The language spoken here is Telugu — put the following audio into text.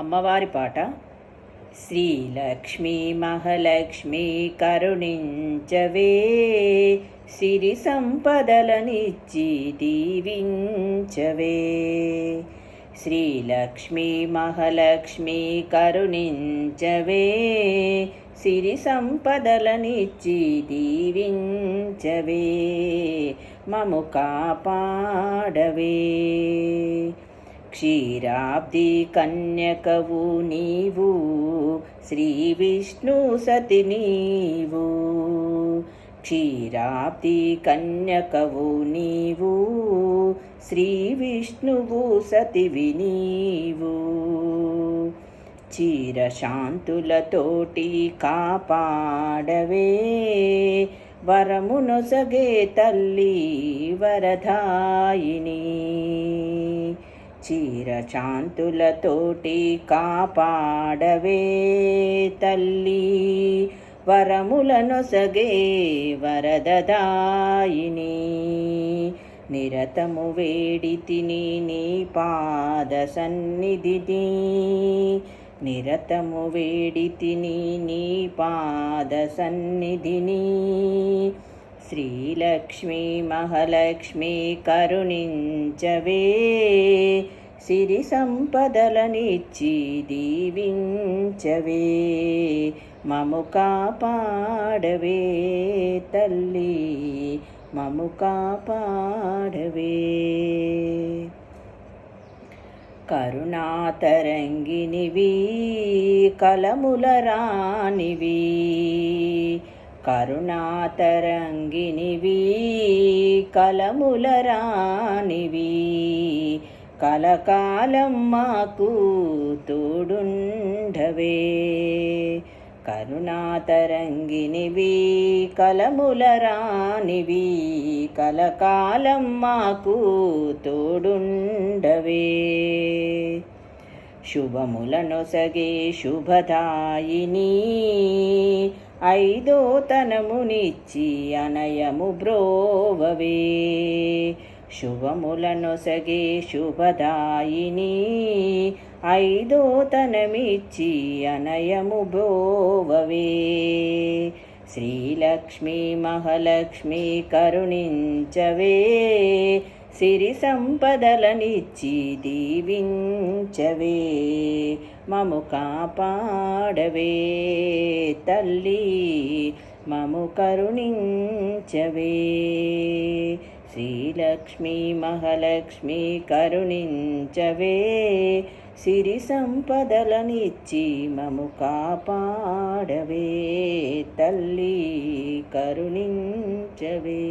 అమ్మవారి పాట శ్రీలక్ష్మీ మహాలక్ష్మి కరుణించవే సిరి సంపదలనిచ్చి దీవించవే. శ్రీలక్ష్మీ మహాలక్ష్మి కరుణించవే సిరి సంపదలనిచ్చి దీవించవే. మము కాపాడవే. క్షీరాబ్ది కన్యకవు నీవు శ్రీ విష్ణు సతి నీవు. క్షీరాబ్ది కన్యకవు నీవు శ్రీ విష్ణువు సతివి నీవు చీరశాంతులతోటి కాపాడవే వరమునొసగే తల్లి వరదాయిని. చీరచాంతులతోటి కాపాడవే తల్లి. వరములనొసగే వరదదాయిని. నిరతము వేడి తిని నీ పాద సన్నిధిని. నిరతము వేడి తిని నీ పాద సన్నిధిని. శ్రీలక్ష్మీ మహాలక్ష్మి కరుణించవే సిరి సంపదలనిచ్చి దీవించవే మము కాపాడవే తల్లి మము కాపాడవే కరుణాతరంగినివి కలముల రానివి కరుణాతరంగినివి కలముల రానివి కలకాలం మాకు తోడుండవే. కరుణాతరంగినివి కలముల రానివి కలకాలం మాకు తోడుండవే. శుభములనొసగే శుభదాయిని. ఐదో తనమునిచ్చి అనయము బ్రోవవే. శుభములనొసగే శుభదాయిని. ఐదో తనమిచ్చి అనయము బ్రోవవే. శ్రీలక్ష్మీ మహాలక్ష్మీ కరుణించవే. సిరి సంపదలనిచ్చి దీవించవే మము కాపాడవే తల్లి మము కరుణించవే. శ్రీలక్ష్మి మహాలక్ష్మి కరుణించవే సిరి సంపదలనిచ్చి మము కాపాడవే తల్లి కరుణించవే.